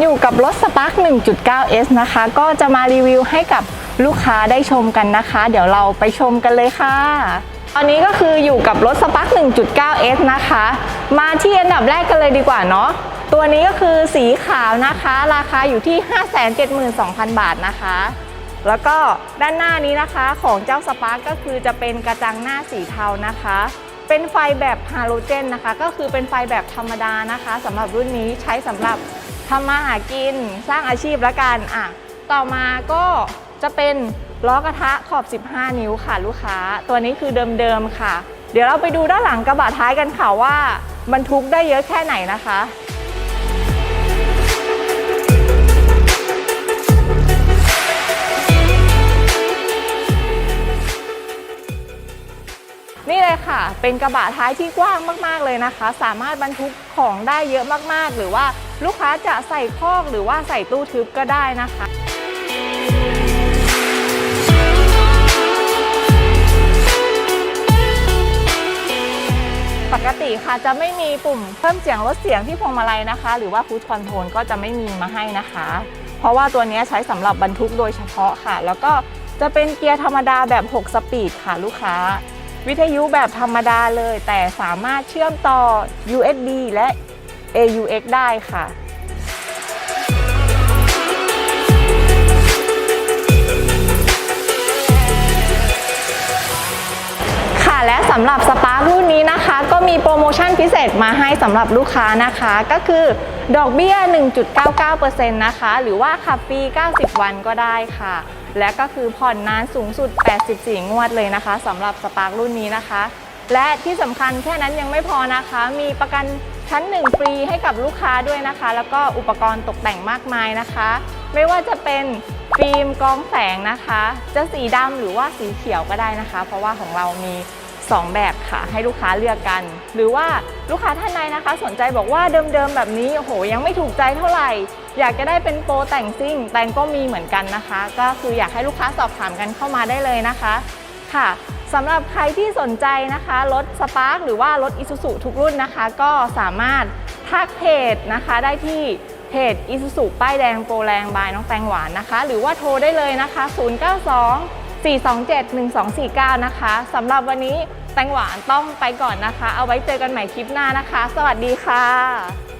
อยู่กับรถสปาร์คหนะคะ ก็จะมารีวิวให้กับลูกค้าได้ชมกันนะคะ เดี๋ยวเราไปชมกันเลยค่ะ ตอนนี้ก็คืออยู่กับรถสปาร์ค 1.9S นะคะ มาที่อันดับแรกกันเลยดีกว่าเนาะ ตัวนี้ก็คือสีขาวนะคะ ราคาอยู่ที่ 572,000 บาทนะคะ แล้วก็ด้านหน้านี้นะคะของเจ้าสปาร์กก็คือจะเป็นกระจังหน้าสีเทานะคะเป็นไฟแบบฮาโลเจนนะคะ ก็คือเป็นไฟแบบธรรมดานะคะสำหรับรุ่นนี้ใช้สำหรับ ทำมาหากินสร้างอาชีพละกันอะต่อมาก็จะเป็นล้อกระทะขอบ 15 นิ้วค่ะลูกค้า ตัวนี้คือเดิมๆค่ะ เดี๋ยวเราไปดูด้านหลังกระบะท้ายกันค่ะว่าบรรทุกได้เยอะแค่ไหนนะคะนี่เลยค่ะ เป็นกระบะท้ายที่กว้างมาก ๆ เลยนะคะ สามารถบรรทุกของได้เยอะมาก ๆ หรือว่า ลูกค้าจะใส่คอกหรือว่าใส่ตู้ทึบก็ได้นะคะปกติค่ะจะไม่มีปุ่มเพิ่มเสียงลดเสียงที่พวงมาลัยนะคะ หรือว่าพุชคอนโทรลก็จะไม่มีมาให้นะคะ เพราะว่าตัวนี้ใช้สำหรับบรรทุกโดยเฉพาะค่ะ แล้วก็จะเป็นเกียร์ธรรมดาแบบ 6 สปีดค่ะลูกค้า วิทยุแบบธรรมดาเลย แต่สามารถเชื่อมต่อ USB และ AUX ได้ค่ะค่ะและสำหรับสปาร์รุ่นนี้นะคะ ก็มีโปรโมชั่นพิเศษมาให้สำหรับลูกค้านะคะ ก็คือดอกเบี้ย 1.99%นะคะ หรือว่าขับฟรี 90 วันก็ได้ค่ะ และก็คือผ่อนนานสูงสุด 84 งวดเลยนะคะสำหรับสปาร์รุ่นนี้นะคะ และที่สำคัญแค่นั้นยังไม่พอนะคะ มีประกัน ชั้น1ฟรีให้กับลูกค้าด้วยนะคะ แล้วก็อุปกรณ์ตกแต่งมากมายนะคะ ไม่ว่าจะเป็นฟิล์มกองแสงนะคะ จะสีดำหรือว่าสีเขียวก็ได้นะคะ เพราะว่าของเรามี 2 แบบค่ะ ให้ลูกค้าเลือกกัน หรือว่าลูกค้าท่านใดนะคะ สนใจบอกว่าเดิมๆแบบนี้โอ้โหยังไม่ถูกใจเท่าไหร่ อยากจะได้เป็นโปรแต่งซิ่งแต่งก็มีเหมือนกันนะคะ ก็คืออยากให้ลูกค้าสอบถามกันเข้ามาได้เลยนะคะ ค่ะสำหรับใครที่สนใจนะคะรถสปาร์คหรือว่ารถอิซูซุทุกรุ่นนะคะ ก็สามารถทักเพจนะคะได้ที่เพจอิซูซุป้ายแดงโปรแรงบายน้องแตงหวานนะคะ หรือว่าโทรได้เลยนะคะ 092 427 1249 นะคะสำหรับวันนี้แตงหวานต้องไปก่อนนะคะ เอาไว้เจอกันใหม่คลิปหน้านะคะ สวัสดีค่ะ